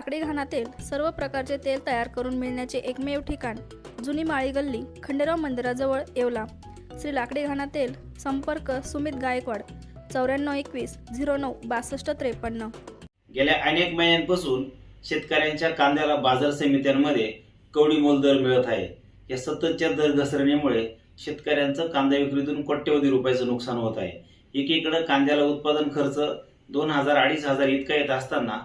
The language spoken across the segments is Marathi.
लाकडी घाणातेल सर्व प्रकारचे तेल तयार करून मिळण्याचे एकमेव ठिकाण जुनी माळी गल्ली खंडेराव मंदिराजवळ येवला. श्री लाकडी घाणातेल संपर्क सुमित गायकवाड चौऱ्याण्णव एकवीस झिरो नऊ बासष्ट त्रेपन्न. गेल्या अनेक महिन्यांपासून शेतकऱ्यांच्या कांद्याला बाजार समित्यांमध्ये कवडी मोल दर मिळत आहे. या सततच्या दर घसरणीमुळे शेतकऱ्यांचं कांदा विक्रीतून कोट्यवधी रुपयाचं नुकसान होत आहे. एकीकडं कांद्याला उत्पादन खर्च दोन हजार अडीच हजार इतका येत असताना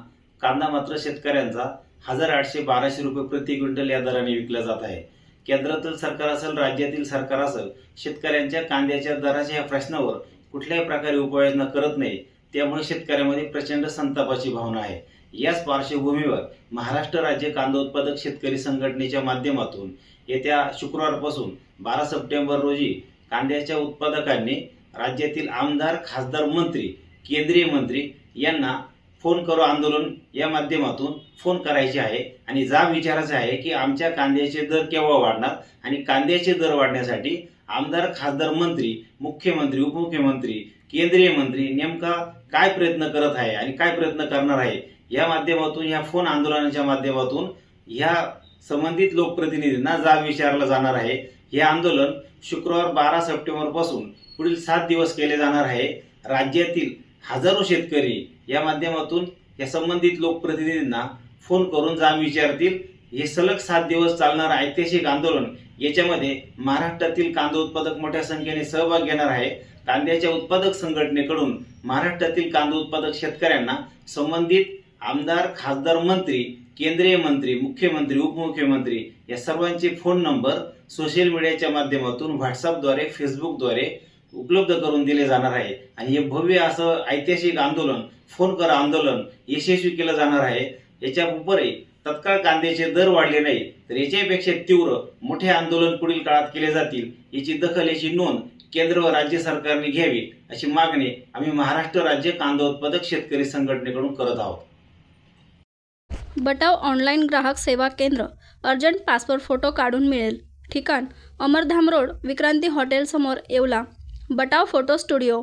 कांदा मात्र शेतकऱ्यांचा हजार आठशे बाराशे रुपये प्रति क्विंटल या दराने विकला जात आहे. केंद्रातील सरकार असेल राज्यातील सरकार असेल शेतकऱ्यांच्या कांद्याच्या दराच्या या प्रश्नावर कुठल्याही प्रकारे उपाययोजना करत नाही त्यामुळे शेतकऱ्यामध्ये प्रचंड संतापाची भावना आहे. याच पार्श्वभूमीवर महाराष्ट्र राज्य कांदा उत्पादक शेतकरी संघटनेच्या माध्यमातून येत्या शुक्रवारपासून बारा सप्टेंबर रोजी कांद्याच्या उत्पादकांनी राज्यातील आमदार खासदार मंत्री केंद्रीय मंत्री यांना फोन करो आंदोलन या माध्यमातून फोन करायचे आहे. आणि जाब विचारायचे आहे की आमच्या कांद्याचे दर केव्हा वाढणार? आणि कांद्याचे दर वाढण्यासाठी आमदार खासदार मंत्री मुख्यमंत्री उपमुख्यमंत्री केंद्रीय मंत्री नेमका काय प्रयत्न करत आहे आणि काय प्रयत्न करणार आहे? या माध्यमातून या फोन आंदोलनाच्या माध्यमातून या संबंधित लोकप्रतिनिधींना जाब विचारला जाणार आहे. हे आंदोलन शुक्रवार बारा सप्टेंबरपासून पुढील सात दिवस केले जाणार आहे. राज्यातील हजारो शेतकरी या माध्यमातून या संबंधित लोकप्रतिनिधींना फोन करून जाब विचारतील हे सलग सात दिवस चालणारं ऐतिहासिक आंदोलन याच्यामध्ये महाराष्ट्रातील कांदा उत्पादक मोठ्या संख्येने सहभाग घेणार आहे. कांद्याच्या उत्पादक संघटनेकडून महाराष्ट्रातील कांदा उत्पादक शेतकऱ्यांना संबंधित आमदार खासदार मंत्री केंद्रीय मंत्री मुख्यमंत्री उपमुख्यमंत्री या सर्वांचे फोन नंबर सोशल मीडियाच्या माध्यमातून व्हॉट्सअपद्वारे फेसबुकद्वारे उपलब्ध करून दिले जाणार आहे. आणि हे भव्य असं ऐतिहासिक आंदोलन फोन कर आंदोलन यशस्वी केलं जाणार आहे. याच्या उपरही तत्काळ कांद्याचे दर वाढले नाही तर याच्यापेक्षा तीव्र मोठे आंदोलन पुढील काळात केले जातील याची दखल याची नोंद केंद्र व राज्य सरकारने घ्यावी अशी मागणी आम्ही महाराष्ट्र राज्य कांदा उत्पादक शेतकरी संघटनेकडून करत आहोत. बटाव ऑनलाईन ग्राहक सेवा केंद्र अर्जंट पासपोर्ट फोटो काढून मिळेल. ठिकाण अमरधाम रोड विक्रांती हॉटेलसमोर येवला. Batav photo studio